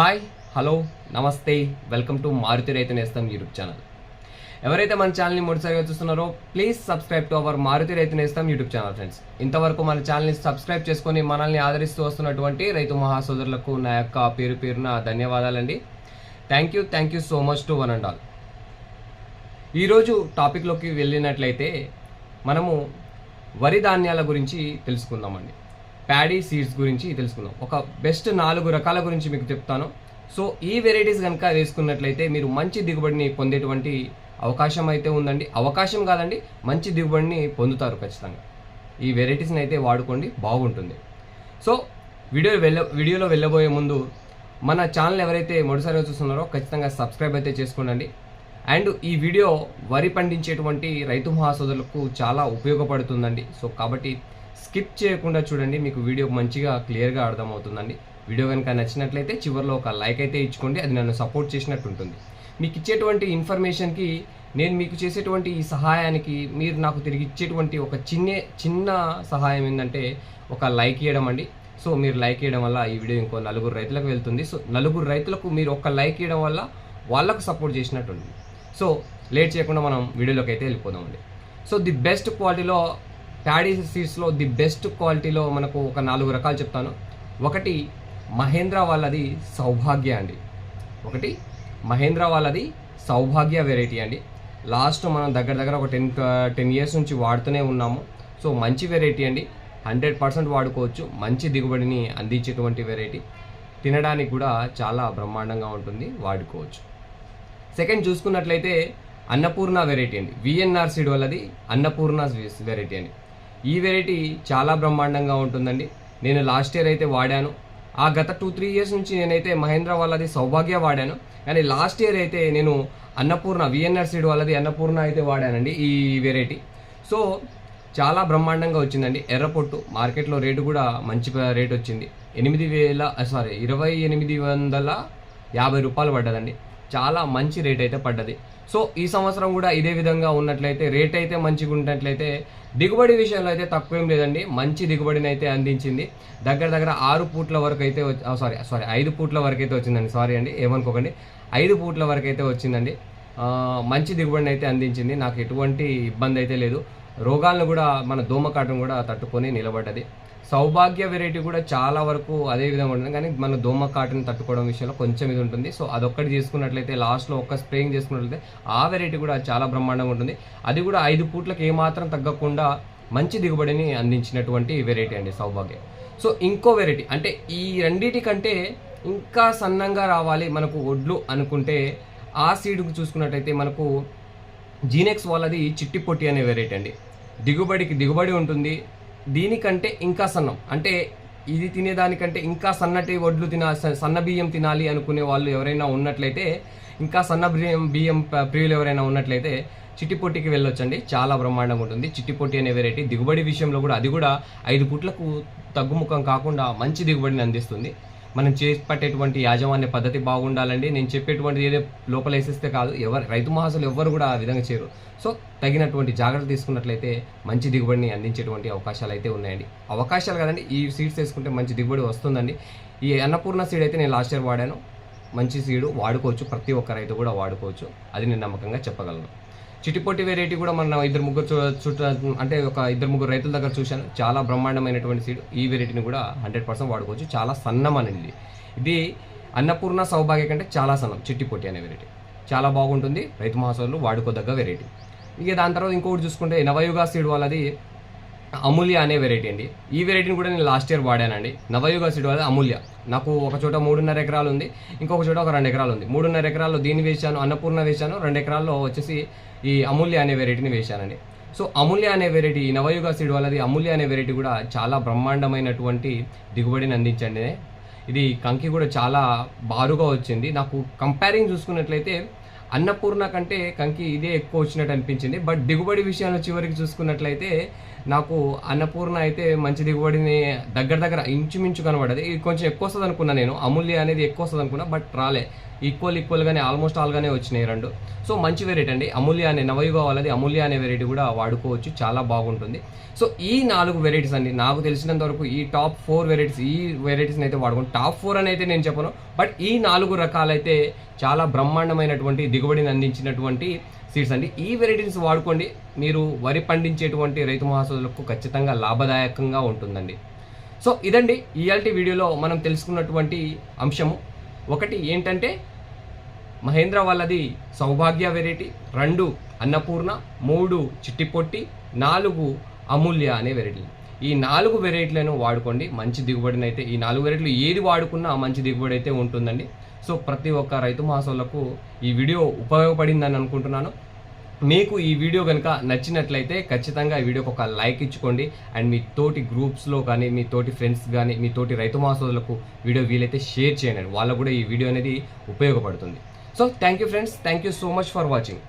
Hi hello నమస్తే welcome to Maruti రైతు నేస్తం యూట్యూబ్ ఛానల్. ఎవరైతే మన ఛానల్ని మొదటిసారిగా చూస్తున్నారో please subscribe to our Maruthi రైతు నేస్తం యూట్యూబ్ ఛానల్ ఫ్రెండ్స్. ఇంతవరకు మన ఛానల్ని సబ్స్క్రైబ్ చేసుకొని మనల్ని ఆదరిస్తూ వస్తున్నటువంటి రైతు మహాసోదరులకు నా యొక్క పేరు పేరున ధన్యవాదాలండి. Thank you thank you so much to one and all ఈరోజు టాపిక్లోకి వెళ్ళినట్లయితే మనము వరి ధాన్యాల గురించి తెలుసుకుందామండి. ప్యాడీ సీడ్స్ గురించి తెలుసుకుందాం. ఒక బెస్ట్ నాలుగు రకాల గురించి మీకు చెప్తాను. సో ఈ వెరైటీస్ కనుక వేసుకున్నట్లయితే మీరు మంచి దిగుబడిని పొందేటువంటి అవకాశం అయితే ఉందండి. అవకాశం కాదండి మంచి దిగుబడిని పొందుతారు ఖచ్చితంగా. ఈ వెరైటీస్ని అయితే వాడుకోండి బాగుంటుంది. సో వీడియో వెళ్ళ వీడియోలో వెళ్ళబోయే ముందు మన ఛానల్ ఎవరైతే మొదటిసారిగా చూస్తున్నారో ఖచ్చితంగా సబ్స్క్రైబ్ అయితే చేసుకోండి. అండ్ ఈ వీడియో వరి పండించేటువంటి రైతు మహాసోదరులకు చాలా ఉపయోగపడుతుందండి. సో కాబట్టి స్కిప్ చేయకుండా చూడండి మీకు వీడియో మంచిగా క్లియర్గా అర్థమవుతుందండి. వీడియో కనుక నచ్చినట్లయితే చివరిలో ఒక లైక్ అయితే ఇచ్చుకోండి అది నన్ను సపోర్ట్ చేసినట్టు ఉంటుంది. మీకు ఇచ్చేటువంటి ఇన్ఫర్మేషన్కి నేను మీకు చేసేటువంటి ఈ సహాయానికి మీరు నాకు తిరిగి ఇచ్చేటువంటి ఒక చిన్న చిన్న సహాయం ఏంటంటే ఒక లైక్ ఇవ్వడం అండి. సో మీరు లైక్ ఇవ్వడం వల్ల ఈ వీడియో ఇంకో నలుగురు రైతులకు వెళ్తుంది. సో నలుగురు రైతులకు మీరు ఒక లైక్ ఇవ్వడం వల్ల వాళ్ళకు సపోర్ట్ చేసినట్టు ఉంది సో లేట్ చేయకుండా మనం వీడియోలోకి అయితే వెళ్ళిపోదామండి. సో ది బెస్ట్ క్వాలిటీలో ప్యాడీ సీడ్స్లో ది బెస్ట్ క్వాలిటీలో మనకు ఒక నాలుగు రకాలు చెప్తాను. ఒకటి మహేంద్ర వాళ్ళది సౌభాగ్య అండి. ఒకటి మహేంద్ర వాళ్ళది సౌభాగ్య వెరైటీ అండి. లాస్ట్ మనం దగ్గర దగ్గర ఒక టెన్ టెన్ ఇయర్స్ నుంచి వాడుతూనే ఉన్నాము. సో మంచి వెరైటీ అండి. హండ్రెడ్ పర్సెంట్ వాడుకోవచ్చు. మంచి దిగుబడిని అందించేటువంటి వెరైటీ తినడానికి కూడా చాలా బ్రహ్మాండంగా ఉంటుంది. వాడుకోవచ్చు. సెకండ్ చూసుకున్నట్లయితే అన్నపూర్ణ వెరైటీ అండి. విఎన్ఆర్ సీడ్ వాళ్ళది అన్నపూర్ణ వెరైటీ అండి. ఈ వెరైటీ చాలా బ్రహ్మాండంగా ఉంటుందండి. నేను లాస్ట్ ఇయర్ అయితే వాడాను. ఆ గత టూ త్రీ ఇయర్స్ నుంచి నేనైతే మహేంద్ర వాళ్ళది సౌభాగ్య వాడాను. కానీ లాస్ట్ ఇయర్ అయితే నేను అన్నపూర్ణ విఎన్ఆర్ సీడ్ వాళ్ళది అన్నపూర్ణ అయితే వాడానండి ఈ వెరైటీ. సో చాలా బ్రహ్మాండంగా వచ్చిందండి. ఎర్రపొట్టు మార్కెట్లో రేటు కూడా మంచి రేట్ వచ్చింది. ఎనిమిది వేల సారీ ఇరవై ఎనిమిది వందల యాభై రూపాయలు పడ్డదండి. చాలా మంచి రేట్ అయితే పడ్డది. సో ఈ సంవత్సరం కూడా ఇదే విధంగా ఉన్నట్లయితే రేట్ అయితే మంచిగా ఉన్నట్లయితే దిగుబడి విషయంలో అయితే తక్కువేం లేదండి. మంచి దిగుబడిని అయితే అందించింది. దగ్గర దగ్గర ఆరు పూట్ల వరకు అయితే సారీ సారీ ఐదు పూట్ల వరకు అయితే వచ్చిందండి. సారీ అండి ఏమనుకోకండి. ఐదు పూట్ల వరకు అయితే వచ్చిందండి. మంచి దిగుబడిని అయితే అందించింది. నాకు ఎటువంటి ఇబ్బంది అయితే లేదు. రోగాలను కూడా మన దోమకాటం కూడా తట్టుకొని నిలబడ్డది. సౌభాగ్య వెరైటీ కూడా చాలా వరకు అదే విధంగా ఉంటుంది. కానీ మన దోమ కాటన్ తట్టుకోవడం విషయంలో కొంచెం ఇది ఉంటుంది. సో అదొక్కటి చేసుకున్నట్లయితే లాస్ట్లో ఒక్క స్ప్రేయింగ్ చేసుకున్నట్లయితే ఆ వెరైటీ కూడా చాలా బ్రహ్మాండంగా ఉంటుంది. అది కూడా ఐదు పూట్లకు ఏమాత్రం తగ్గకుండా మంచి దిగుబడిని అందించినటువంటి వెరైటీ అండి సౌభాగ్య. సో ఇంకో వెరైటీ అంటే ఈ రెండిటి కంటే ఇంకా సన్నంగా రావాలి మనకు ఒడ్లు అనుకుంటే ఆ సీడ్కు చూసుకున్నట్టయితే మనకు జీనెక్స్ వాళ్ళది చిట్టి పొట్టి అనే వెరైటీ అండి. దిగుబడికి దిగుబడి ఉంటుంది. దీనికంటే ఇంకా సన్నం. అంటే ఇది తినేదానికంటే ఇంకా సన్నటి వడ్లు తినా సన్న బియ్యం తినాలి అనుకునే వాళ్ళు ఎవరైనా ఉన్నట్లయితే ఇంకా సన్న బియ్యం బియ్యం ప్రియులు ఎవరైనా ఉన్నట్లయితే చిట్టిపొట్టికి వెళ్ళొచ్చండి. చాలా బ్రహ్మాండంగా ఉంటుంది. చిట్టిపొట్టి అనే వెరైటీ దిగుబడి విషయంలో కూడా అది కూడా ఐదు పుట్లకు తగ్గుముఖం కాకుండా మంచి దిగుబడిని అందిస్తుంది. మనం చేపట్టేటువంటి యాజమాన్య పద్ధతి బాగుండాలండి. నేను చెప్పేటువంటి ఏదో లోపల వేసేస్తే కాదు. ఎవరు రైతు మహాసులు ఎవ్వరు కూడా ఆ విధంగా చేయరు. సో తగినటువంటి జాగ్రత్తలు తీసుకున్నట్లయితే మంచి దిగుబడిని అందించేటువంటి అవకాశాలు అయితే ఉన్నాయండి. అవకాశాలు కాదండి ఈ సీడ్స్ వేసుకుంటే మంచి దిగుబడి వస్తుందండి. ఈ అన్నపూర్ణ సీడ్ అయితే నేను లాస్ట్ ఇయర్ వాడాను. మంచి సీడు వాడుకోవచ్చు ప్రతి ఒక్క రైతు కూడా వాడుకోవచ్చు. అది నేను నమ్మకంగా చెప్పగలను. చిటిపొట్టి వెరైటీ కూడా మన ఇద్దరు ముగ్గురు చుట్టూ అంటే ఒక ఇద్దరు ముగ్గురు రైతుల దగ్గర చూశాను. చాలా బ్రహ్మాండమైనటువంటి సీడ్ ఈ వెరైటీని కూడా హండ్రెడ్ పర్సెంట్ వాడుకోవచ్చు. చాలా సన్నం అనేది. ఇది అన్నపూర్ణ సౌభాగ్య కంటే చాలా సన్నం చిట్టిపొట్టి అనే వెరైటీ చాలా బాగుంటుంది. రైతు మహాసోదరులు వాడుకోదగ్గ వెరైటీ ఇక దాని తర్వాత ఇంకొకటి చూసుకుంటే నవయుగ సీడ్ వాళ్ళది అమూల్య అనే వెరైటీ అండి. ఈ వెరైటీని కూడా నేను లాస్ట్ ఇయర్ వాడానండి. నవయుగ సీడ్ వల్ల అమూల్య. నాకు ఒక చోట మూడున్నర ఎకరాలు ఉంది ఇంకొక చోట ఒక రెండు ఎకరాలు ఉంది. మూడున్నర ఎకరాల్లో దీన్ని వేశాను అన్నపూర్ణ వేశాను రెండు ఎకరాల్లో వచ్చేసి ఈ అమూల్య అనే వెరైటీని వేశానండి. సో అమూల్య అనే వెరైటీ ఈ నవయుగ సీడ్ వాళ్ళది అమూల్య అనే వెరైటీ కూడా చాలా బ్రహ్మాండమైనటువంటి దిగుబడిని అందించండి ఇది కంకి కూడా చాలా బారుగా వచ్చింది. నాకు కంపేరింగ్ చూసుకున్నట్లయితే అన్నపూర్ణ కంటే కంకి ఇదే ఎక్కువ వచ్చినట్టు అనిపించింది. బట్ దిగుబడి విషయంలో చివరికి చూసుకున్నట్లయితే నాకు అన్నపూర్ణ అయితే మంచి దిగుబడిని దగ్గర దగ్గర ఇంచుమించు కనబడదు. ఇది కొంచెం ఎక్కువ వస్తుంది అనుకున్నా నేను. అమూల్య అనేది ఎక్కువ వస్తుంది అనుకున్నా బట్ రాలే. ఈక్వల్ ఈక్వల్గానే ఆల్మోస్ట్ ఆల్గానే వచ్చినాయి రెండు. సో మంచి వెరైటీ అండి. అమూల్య అనే నవయుగ వాళ్ళది. అమూల్య అనే వెరైటీ కూడా వాడుకోవచ్చు. చాలా బాగుంటుంది. సో ఈ నాలుగు వెరైటీస్ అండి. నాకు తెలిసినంత వరకు ఈ టాప్ ఫోర్ వెరైటీస్ ఈ వెరైటీస్ని అయితే వాడుకోండి టాప్ ఫోర్ అని అయితే నేను చెప్పను. బట్ ఈ నాలుగు రకాలైతే చాలా బ్రహ్మాండమైనటువంటి దిగుబడిని అందించినటువంటి సీడ్స్ అండి. ఈ వెరైటీస్ వాడుకోండి. మీరు వరి పండించేటువంటి రైతు మహాసోదులకు ఖచ్చితంగా లాభదాయకంగా ఉంటుందండి. సో ఇదండి ఇయాల్టీ వీడియోలో మనం తెలుసుకున్నటువంటి అంశము. ఒకటి ఏంటంటే మహేంద్ర వాళ్ళది సౌభాగ్య వెరైటీ రెండు అన్నపూర్ణ మూడు చిట్టిపొట్టి నాలుగు అమూల్య అనే వెరైటీ ఈ నాలుగు వెరైటీలను వాడుకోండి. మంచి దిగుబడిని అయితే ఈ నాలుగు వెరైటీలు ఏది వాడుకున్నా మంచి దిగుబడి అయితే ఉంటుందండి. సో ప్రతి ఒక్క రైతు మహాసోళ్ళకు ఈ వీడియో ఉపయోగపడిందని అనుకుంటున్నాను. మీకు ఈ వీడియో కనుక నచ్చినట్లయితే ఖచ్చితంగా ఈ వీడియోకి ఒక లైక్ ఇచ్చుకోండి. అండ్ మీ తోటి గ్రూప్స్లో కానీ మీ తోటి ఫ్రెండ్స్ కానీ మీ తోటి రైతు మహాసోదరులకు వీడియో వీలైతే షేర్ చేయండి. వాళ్ళకు కూడా ఈ వీడియో అనేది ఉపయోగపడుతుంది. So thank you friends thank you so much for watching